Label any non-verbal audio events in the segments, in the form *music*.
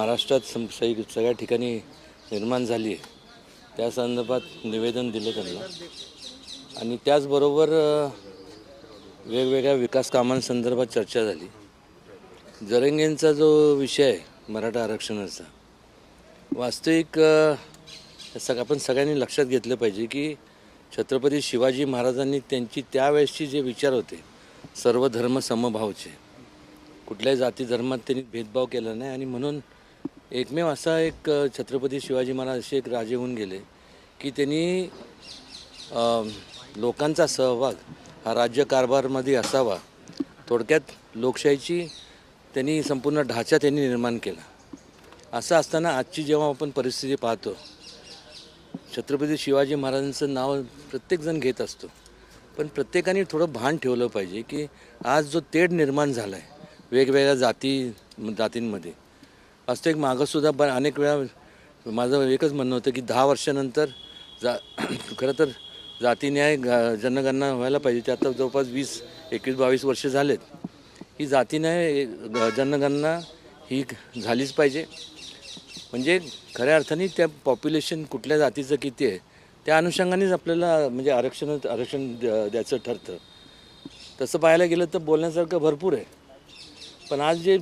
महाराष्ट्रात सम सग सगळ्या ठिकाणी निर्माण झाली आहे. त्या संदर्भात निवेदन दिलं त्यांना. आणि त्याचबरोबर वेगवेगळ्या विकास कामांसंदर्भात चर्चा झाली. जरंगेंचा जो विषय आहे मराठा आरक्षणाचा वास्तविक सग आपण सगळ्यांनी लक्षात घेतलं पाहिजे की छत्रपती शिवाजी महाराजांनी त्यांची त्यावेळेसचे जे विचार होते सर्व धर्म समभावचे. कुठल्याही जाती धर्मात त्यांनी भेदभाव केला नाही आणि म्हणून एकमेव असा एक छत्रपती शिवाजी महाराज असे एक राजे होऊन गेले की त्यांनी लोकांचा सहभाग हा राज्यकारभारमध्ये असावा. थोडक्यात लोकशाहीची त्यांनी संपूर्ण ढाचा त्यांनी निर्माण केला. असं असताना आजची जेव्हा आपण परिस्थिती पाहतो छत्रपती शिवाजी महाराजांचं नाव प्रत्येकजण घेत असतो. पण प्रत्येकाने थोडं भान ठेवलं पाहिजे की आज जो तेढ निर्माण झाला आहे वेगवेगळ्या जाती जातींमध्ये वास्तविक मागंसुद्धा ब अनेक वेळा माझं एकच म्हणणं होतं की दहा वर्षानंतर जा *clears throat* खरं तर जाती न्याय ग- जनगणना व्हायला पाहिजे. ते आता जवळपास वीस एकवीस बावीस वर्ष झालेत. ही जाती न्याय ग- जनगणना ही झालीच पाहिजे. म्हणजे खऱ्या अर्थाने त्या पॉप्युलेशन कुठल्या जातीचं किती आहे त्या अनुषंगानेच आपल्याला म्हणजे आरक्षण आरक्षण द्यायचं ठरतं. तसं पाहायला गेलं तर बोलण्यासारखं भरपूर आहे. पण आज जे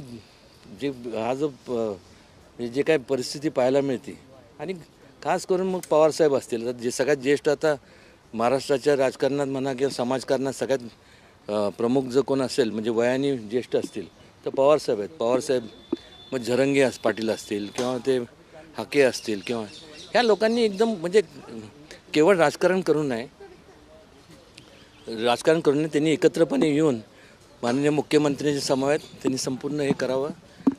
जे हा जो प- म्हणजे जे काय परिस्थिती पाहायला मिळते. आणि खास करून मग पवारसाहेब असतील. तर जे सगळ्यात ज्येष्ठ आता महाराष्ट्राच्या राजकारणात म्हणा किंवा समाजकारणात सगळ्यात प्रमुख जो कोण असेल म्हणजे वयाने ज्येष्ठ असतील तर पवारसाहेब आहेत. पवारसाहेब मग झरंगे अस पाटील असतील किंवा ते हाके असतील किंवा ह्या लोकांनी एकदम म्हणजे केवळ राजकारण करू नये. राजकारण करून त्यांनी एकत्रपणे येऊन माननीय मुख्यमंत्र्यांच्या समवेत त्यांनी संपूर्ण हे करावं.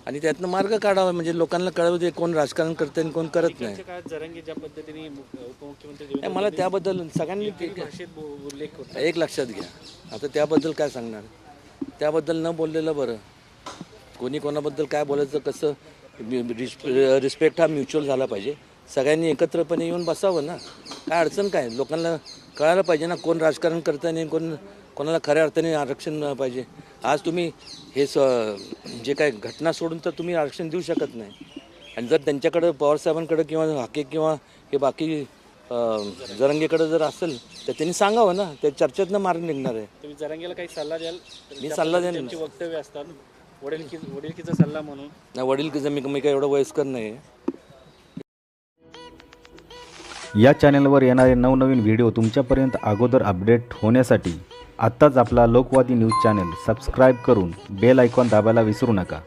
आणि त्यातनं मार्ग काढावा म्हणजे लोकांना कळावं ते कोण राजकारण करते आणि कोण करत नाही. त्या काळात जरांगे ज्या पद्धतीने मु- उपमुख्यमंत्री नाही, देवेंद्र मला त्याबद्दल सगळ्यांनी ते- भाषेत बो- उल्लेख होता. एक लक्षात घ्या. आता त्याबद्दल काय सांगणार? त्याबद्दल न बोललेलं बरं. कोणी कोणाबद्दल काय बोलायचं कसं? रिस्प- रिस्पेक्ट हा म्युच्युअल झाला पाहिजे. सगळ्यांनी एकत्रपणे येऊन बसावं ना. काय अडचण काय? लोकांना कळायला पाहिजे ना कोण राजकारण करतं आणि कोण कोणाला खऱ्या अर्थाने आरक्षण पाहिजे. आज तुम्ही हे स जे काय घटना सोडून तर तुम्ही आरक्षण देऊ शकत नाही. आणि जर त्यांच्याकडं पवारसाहेबांकडं किंवा हाके किंवा हे बाकी जरंगेकडं जर असेल तर त्यांनी सांगावं ना. त्या चर्चेतनं मार्ग निघणार आहे. तुम्ही जरांगेला काही सल्ला द्याल? मी सल्ला देईन. त्यांची वक्तव्य असतात. वडील वडीलकीचा सल्ला म्हणून? ना वडील मी मी काय एवढं वयस्कर नाही आहे या चॅनलवर येणारे नवनवीन व्हिडिओ तुमच्यापर्यंत अगोदर अपडेट होण्यासाठी आत्ताच आपला लोकवादी न्यूज चॅनल सबस्क्राईब करून बेल आयकॉन दाबायला विसरू नका.